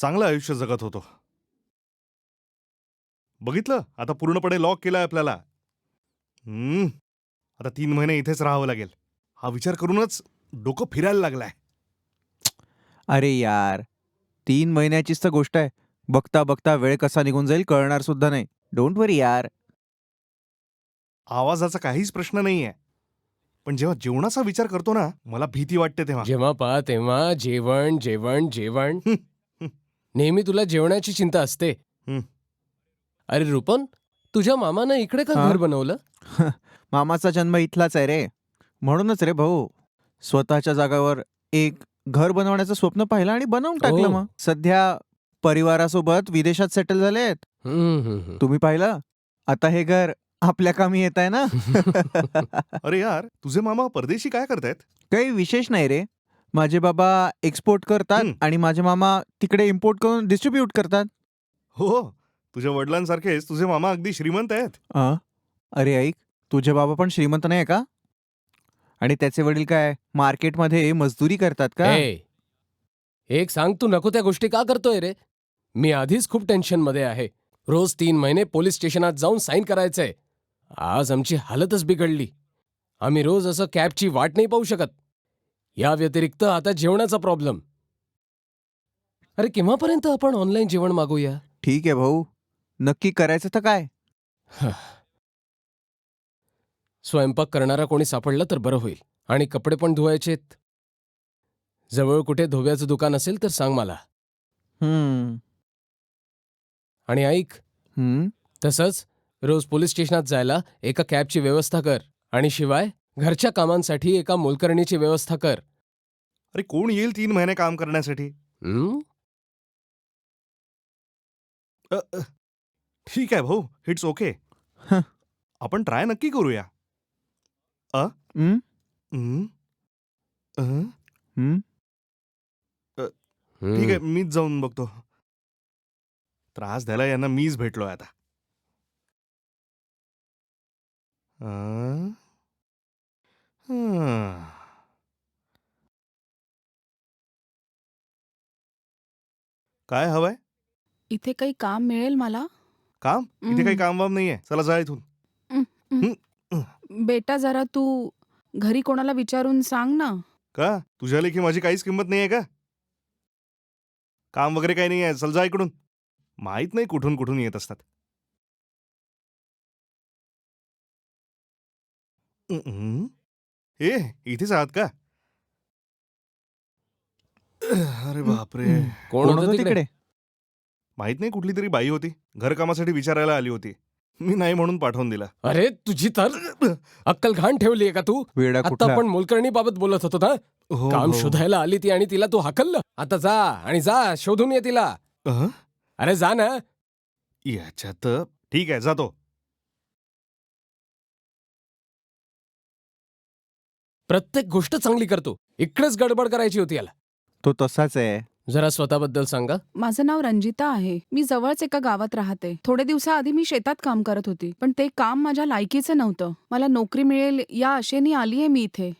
चांगलं आयुष्य जगत होतो. बघितलं? आता पूर्णपणे लॉक केलंय आपल्याला. हम्म. आता तीन महिने इथेच राहावं लागेल. हा विचार करूनच डोकं फिरायला लागलाय. अरे यार तीन महिन्याचीच तर गोष्ट आहे. बघता बघता वेळ कसा निघून जाईल कळणार सुद्धा नाही. डोंट वरी यार. आवाजाचा काहीच प्रश्न नाहीये. पण जेव्हा जेवणाचा विचार करतो ना मला भीती वाटते तेव्हा. जेव्हा पहा तेव्हा जेवण जेवण जेवण. नेहमी तुला जेवणाची चिंता असते. हं. अरे रुपन तुझ्या मामानं इकडे का हा? घर बनवलं? मामाचा जन्म इथलाच आहे रे. म्हणूनच रे भाऊ. स्वतःच्या जागावर एक घर बनवण्याचं स्वप्न पाहिलं आणि बनवून टाकलं ओ. मग. सध्या परिवारासोबत विदेशात सेटल झालेत. हं, हं, हं. तुम्ही पाहिलं? आता हे घर आपल्या कामी येत आहे ना? अरे यार तुझे मामा परदेशी काय करतायत? काही विशेष नाही रे. माझे बाबा एक्सपोर्ट करतात हं. आणि माझे मामा तिकडे इम्पोर्ट करून डिस्ट्रीब्यूट करतात. हो तुझ्या वडिलांसारखेच तुझे मामा अगदी श्रीमंत आहेत. अ? अरे ऐक तुझे बाबा पण श्रीमंत नाही का? आणि त्याचे वडील काय मार्केटमध्ये मजदुरी करतात का? ए, एक सांग तू नको त्या गोष्टी का करतोय रे? मी आधीच खूप टेन्शनमध्ये आहे. रोज तीन महिने पोलीस स्टेशनात जाऊन साईन करायचंय. आज आमची हालतच बिघडली. आम्ही रोज असं कॅबची वाट नाही पाहू शकत. या व्यतिरिक्त आता जेवणाचा प्रॉब्लेम अरे केव्हापर्यंत आपण ऑनलाईन जेवण मागूया? ठीक आहे भाऊ. नक्की करायचं तर काय? स्वयंपाक करणारा कोणी सापडला तर बरं होईल. आणि कपडे पण धुवायचेत जवळ कुठे धोव्याचं दुकान असेल तर सांग मला. हम्म. आणि ऐक. हम्म. तसंच रोज पोलीस स्टेशनात जायला एका कॅबची व्यवस्था कर. आणि शिवाय घरच्या कामांसाठी एका मोलकरणीची व्यवस्था कर. अरे कोण येईल तीन महिने काम करण्यासाठी हं? अ, अ, ठीक आहे भाऊ इट्स ओके हं. आपण ट्राय नक्की करूया हम्म हं? अं? हम्म ठीक आहे मीच जाऊन बघतो त्रास द्यायला यांना मीच भेटलोय आता अं? हं. काय हवंय? इथे काही काम मिळेल मला? काम? इथे काही. काम वाम नाहीये. चला जा इथून. बेटा जरा तू घरी कोणाला विचारून सांग ना. का? तुझ्या लेखी माझी काहीच किंमत नाहीये का? काम वगैरे काही नाही आहे चल जा इकडून. माहीत नाही कुठून कुठून येत असतात. ए इथेच आहात का? अरे बापरे. कोण होतं तिकडे? माहीत नाही कुठली तरी बाई होती. घरकामासाठी विचारायला आली होती. मी नाही म्हणून पाठवून दिला. अरे तुझी तर अक्कल घाण ठेवलीये का तू? वेडा आता कुठला? आपण मोलकर्णी बाबत बोलत होतो ना? हो, काम हो. शोधायला आली ती आणि तिला तू हाकललं. आता जा आणि जा शोधून ये तिला. अहं? अरे जा ना. याच्यात ठीक आहे जातो. प्रत्येक गोष्ट चांगली करतो. इकडेच गडबड करायची होती याला. तो तसाच आहे. जरा स्वतःबद्दल सांगा. माझं नाव रंजिता आहे. मी जवळच एका गावात राहते. थोडे दिवसाआधी मी शेतात काम करत होती पण ते काम माझ्या लायकीचं नव्हतं. मला नोकरी मिळेल या आशेने आलीये मी इथे.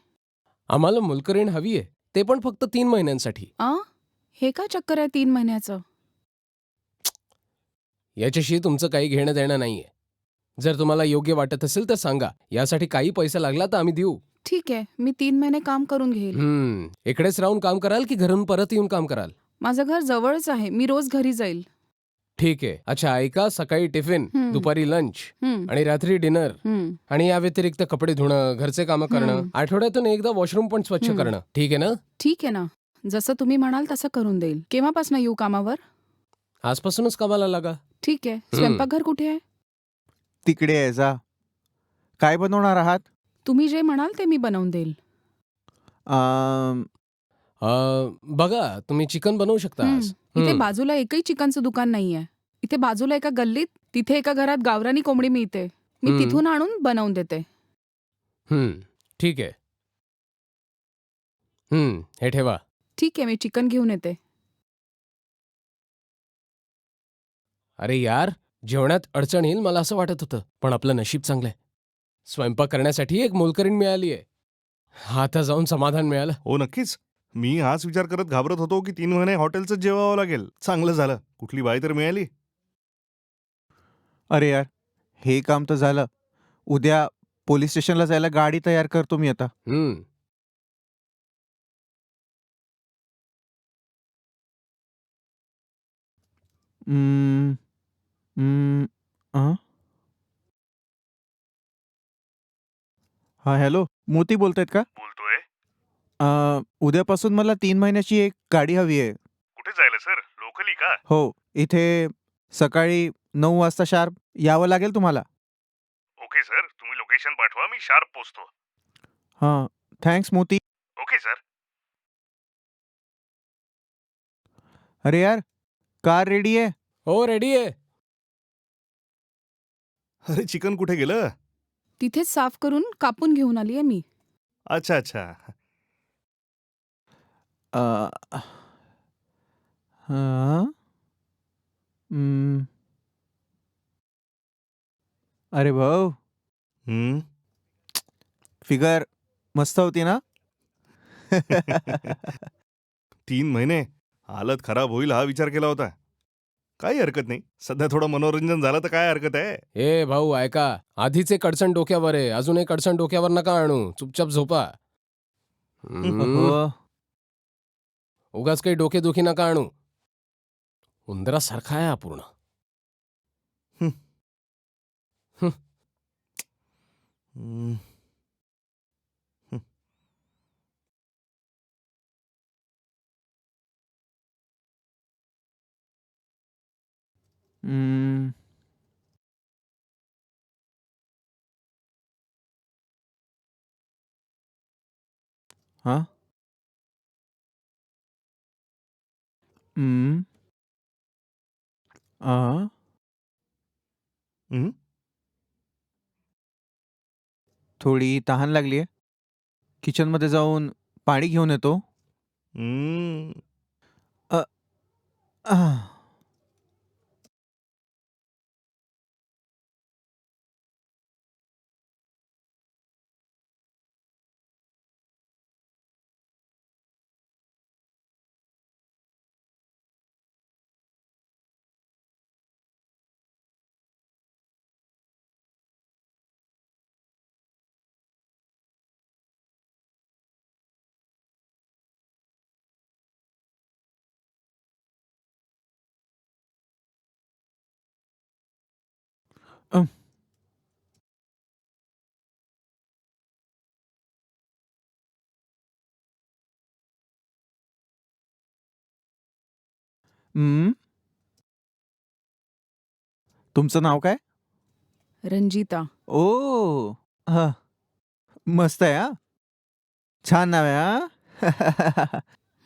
आम्हाला मोलकरीण हवी आहे. ते पण फक्त तीन महिन्यांसाठी. आ? हे काय चक्कर आहे तीन महिन्याचं? याच्याशी तुमचं काही घेणं देणं नाहीये. जर तुम्हाला योग्य वाटत असेल तर सांगा. यासाठी काही पैसा लागला तर आम्ही देऊ. ठीक आहे मी तीन महिने काम करून घेईल. हम्म इकडेच राहून काम कराल की घरून परत येऊन काम कराल? माझं घर जवळच आहे मी रोज घरी जाईल. ठीक आहे अच्छा ऐका सकाळी टिफिन हम्म. दुपारी लंच आणि रात्री डिनर. आणि या व्यतिरिक्त कपडे धुणं घरचे कामं करणं हम्म. आठवड्यातून एकदा वॉशरूम पण स्वच्छ हम्म. करणं. ठीक आहे ना? ठीक आहे ना. जसं तुम्ही म्हणाल तसं करून देईल. केव्हापासून येऊ कामावर? आजपासूनच कामाला लागा. ठीक आहे. स्वयंपाकघर कुठे आहे? तिकडे आहे जा. काय बनवणार आहात? तुम्ही जे म्हणाल ते मी बनवून देईल. अं, अं, बघा तुम्ही चिकन बनवू शकता हं. आज. इथे हं. बाजूला एकही चिकनचं दुकान नाहीये. इथे बाजूला एका गल्लीत तिथे एका घरात गावरानी कोंबडी मिळते. मी हं. तिथून आणून बनवून देते. हम्म ठीक आहे. हम्म हे ठेवा. ठीक आहे मी चिकन घेऊन येते. अरे यार जेवणात अडचण येईल मला असं वाटत होतं पण आपलं नशीब चांगलंय. स्वयंपाक करण्यासाठी एक मोलकरीण मिळाली आहे आता जाऊन समाधान मिळालं. हो नक्कीच. मी हाच विचार करत घाबरत होतो की तीन महिने हॉटेलचं जेवावं लागेल. चांगलं झालं. कुठली बाई तर मिळाली. अरे यार हे काम तर झालं. उद्या पोलीस स्टेशनला जायला गाडी तयार करतो मी आता. हम्म. हम्म, हम्म, अं? हा हॅलो. मोती बोलतायत का? बोलतोय. अं, उद्यापासून मला तीन महिन्याची एक गाडी हवी आहे. कुठे जायला सर? लोकली का? हो इथे सकाळी नऊ वाजता शार्प यावं लागेल तुम्हाला. Okay sir. तुम्ही लोकेशन पाठवा मी शार्प पोचतो. हां थँक्स मोती. Okay sir. अरे यार कार रेडी आहे. हो रेडी आहे. अरे चिकन कुठे गेलं? तिथेच साफ करून कापून घेऊन आलीये मी. अच्छा अच्छा. अं, हां? अरे भाऊ. हम्म. फिगर मस्त होती ना? तीन महिने. हालत खराब होईल हा विचार केला होता. काही हरकत नाही. सध्या थोडं मनोरंजन झालं तर काय हरकत आहे? ए भाऊ ऐका. आधीच एक अडचण डोक्यावर आहे. अजून एक अडचण डोक्यावर नका आणू. चुपचाप झोपा. हम्म, हो. उगाच काही डोकेदुखी नका आणू. उंदरासारखा आहे अपूर्ण हम्म. हम्म. हा हम्म. आ हम्म. थोडी तहान लागली आहे किचनमध्ये जाऊन पाणी घेऊन येतो हम्म. आह. हम्म. तुमचं नाव काय? रंजिता. ओ. हा. मस्त आहे हा? छान नाव आहे हा?